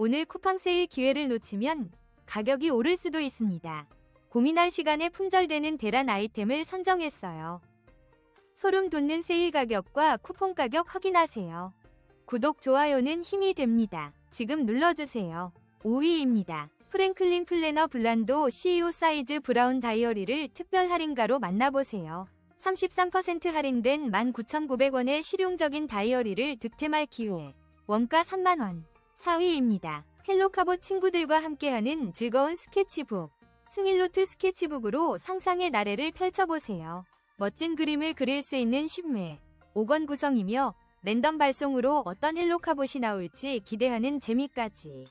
오늘 쿠팡 세일 기회를 놓치면 가격이 오를 수도 있습니다. 고민할 시간에 품절되는 대란 아이템을 선정했어요. 소름 돋는 세일 가격과 쿠폰 가격 확인하세요. 구독, 좋아요는 힘이 됩니다. 지금 눌러주세요. 5위입니다. 프랭클린 플래너 블란도 CEO 사이즈 브라운 다이어리를 특별 할인가로 만나보세요. 33% 할인된 19,900원의 실용적인 다이어리를 득템할 기회. 원가 3만원. 4위입니다. 헬로카보 친구들과 함께하는 즐거운 스케치북. 승일노트 스케치북으로 상상의 나래를 펼쳐보세요. 멋진 그림을 그릴 수 있는 10매. 5권 구성이며 랜덤 발송으로 어떤 헬로카봇이 나올지 기대하는 재미까지.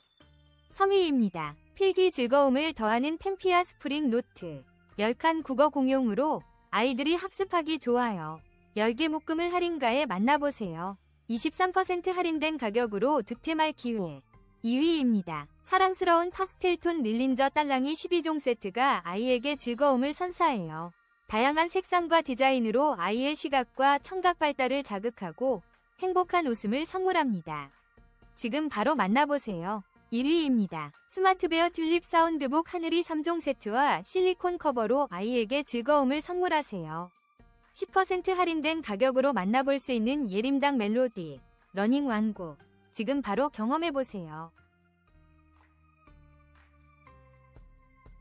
3위입니다. 필기 즐거움을 더하는 펜피아 스프링 노트. 10칸 국어 공용으로 아이들이 학습하기 좋아요. 10개 묶음을 할인가에 만나보세요. 23% 할인된 가격으로 득템할 기회. 2위입니다. 사랑스러운 파스텔톤 릴린저 딸랑이 12종 세트가 아이에게 즐거움을 선사해요. 다양한 색상과 디자인으로 아이의 시각과 청각 발달을 자극하고 행복한 웃음을 선물합니다. 지금 바로 만나보세요. 1위입니다. 스마트베어 튤립 사운드북 하늘이 3종 세트와 실리콘 커버로 아이에게 즐거움을 선물하세요. 10% 할인된 가격으로 만나볼 수 있는 예림당 멜로디, 러닝 왕국. 지금 바로 경험해보세요.